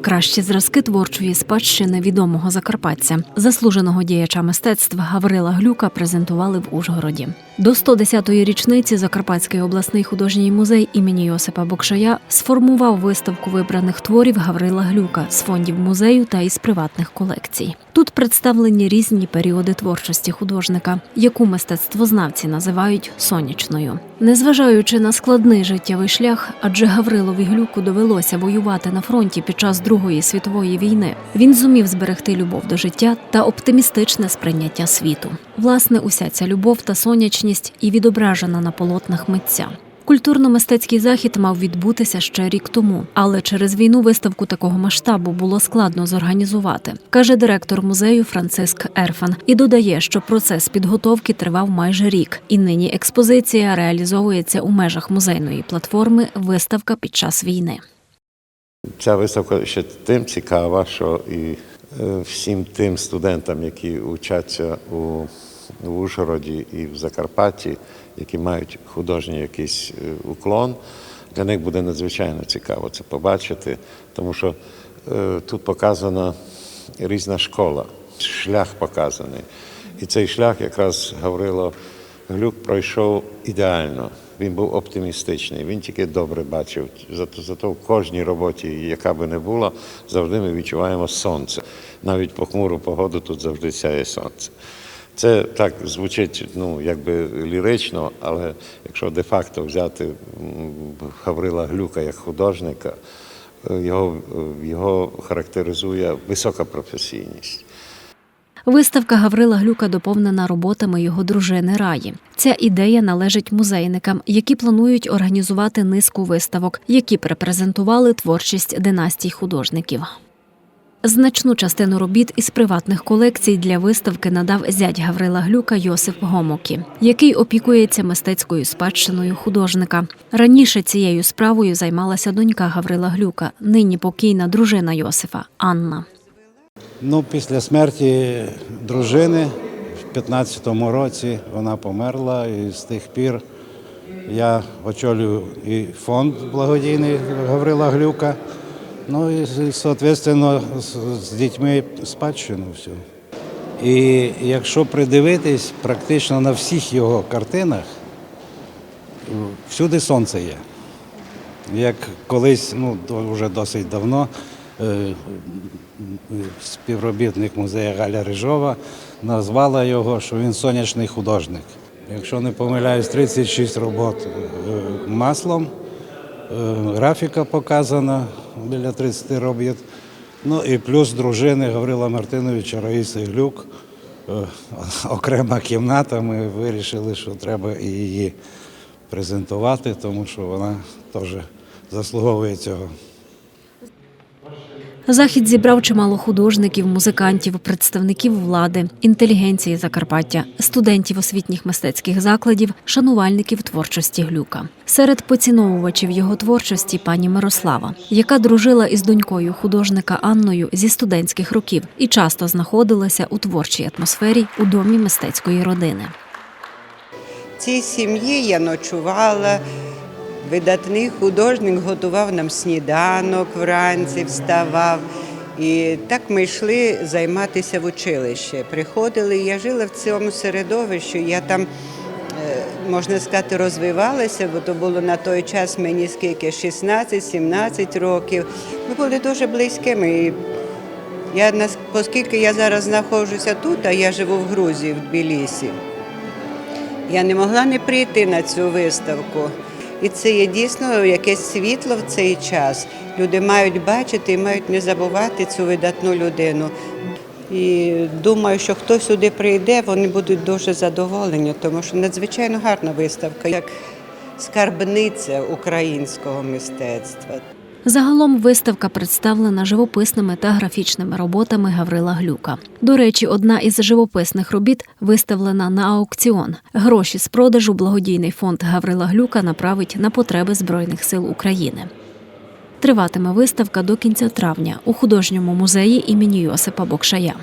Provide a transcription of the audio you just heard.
Кращі зразки творчої спадщини відомого закарпатця, заслуженого діяча мистецтва Гаврила Глюка презентували в Ужгороді. До 110-ї річниці Закарпатський обласний художній музей імені Йосипа Бокшая сформував виставку вибраних творів Гаврила Глюка з фондів музею та із приватних колекцій. Тут представлені різні періоди творчості художника, яку мистецтвознавці називають сонячною. Незважаючи на складний життєвий шлях, адже Гаврилові Глюку довелося воювати на фронті під час Другої світової війни. Він зумів зберегти любов до життя та оптимістичне сприйняття світу. Власне, уся ця любов та сонячність і відображена на полотнах митця. Культурно-мистецький захід мав відбутися ще рік тому, але через війну виставку такого масштабу було складно зорганізувати, каже директор музею Франциск Ерфан. І додає, що процес підготовки тривав майже рік, і нині експозиція реалізовується у межах музейної платформи Виставка під час війни. Ця виставка ще тим цікава, що і е, всім тим студентам, які учаться у, Ужгороді і в Закарпатті, які мають художній якийсь е, уклон, для них буде надзвичайно цікаво це побачити, тому що е, тут показана різна школа, шлях показаний. І цей шлях якраз Гаврило Глюк пройшов ідеально. Він був оптимістичний, він тільки добре бачив. Зато, зато в кожній роботі, яка би не була, завжди ми відчуваємо сонце. Навіть по хмуру погоду тут завжди сяє сонце. Це так звучить ну, якби лірично, але якщо де-факто взяти Гаврила Глюка як художника, е, його, е, його характеризує висока професійність. Виставка Гаврила Глюка доповнена роботами його дружини Раї. Ця ідея належить музейникам, які планують організувати низку виставок, які б творчість династій художників. Значну частину робіт із приватних колекцій для виставки надав зять Гаврила Глюка Йосип Гомокі, який опікується мистецькою спадщиною художника. Раніше цією справою займалася донька Гаврила Глюка, нині покійна дружина Йосифа Анна. Ну, після смерті дружини в 15-му році вона померла, і з тих пір я очолюю і фонд благодійний Гаврила Глюка. Ну і, соответственно, з, дітьми спадщину всю. І якщо придивитись, практично на всіх його картинах всюди сонце є. Як колись, ну вже досить давно, співробітник музею Галя Рижова назвала його, що він сонячний художник. Якщо не помиляюсь, 36 робот е, маслом, е, графіка показана біля 30 робіт. Ну і плюс дружини Гаврила Мартиновича Раїси Глюк. Е, Окрема кімната. Ми вирішили, що треба її презентувати, тому що вона теж заслуговує цього. Захід зібрав чимало художників, музикантів, представників влади, інтелігенції Закарпаття, студентів освітніх мистецьких закладів, шанувальників творчості Глюка. Серед поціновувачів його творчості пані Мирослава, яка дружила із донькою художника Анною зі студентських років і часто знаходилася у творчій атмосфері у домі мистецької родини. Цій сім'ї я ночувала. Видатний художник готував нам сніданок вранці, вставав. І так ми йшли займатися в училище. Приходили, я жила в цьому середовищі. Я там, е, можна сказати, розвивалася, бо то було на той час мені скільки 16-17 років. Ми були дуже близькими. Я, оскільки я зараз знаходжуся тут, а я живу в Грузії, в Тбілісі, я не могла не прийти на цю виставку. І це є дійсно якесь світло в цей час. Люди мають бачити і мають не забувати цю видатну людину. І думаю, що хто сюди прийде, вони будуть дуже задоволені, тому що надзвичайно гарна виставка, як скарбниця українського мистецтва. Загалом виставка представлена живописними та графічними роботами Гаврила Глюка. До речі, одна із живописних робіт виставлена на аукціон. Гроші з продажу благодійний фонд Гаврила Глюка направить на потреби Збройних сил України. Триватиме виставка до кінця травня у художньому музеї імені Йосипа Бокшая.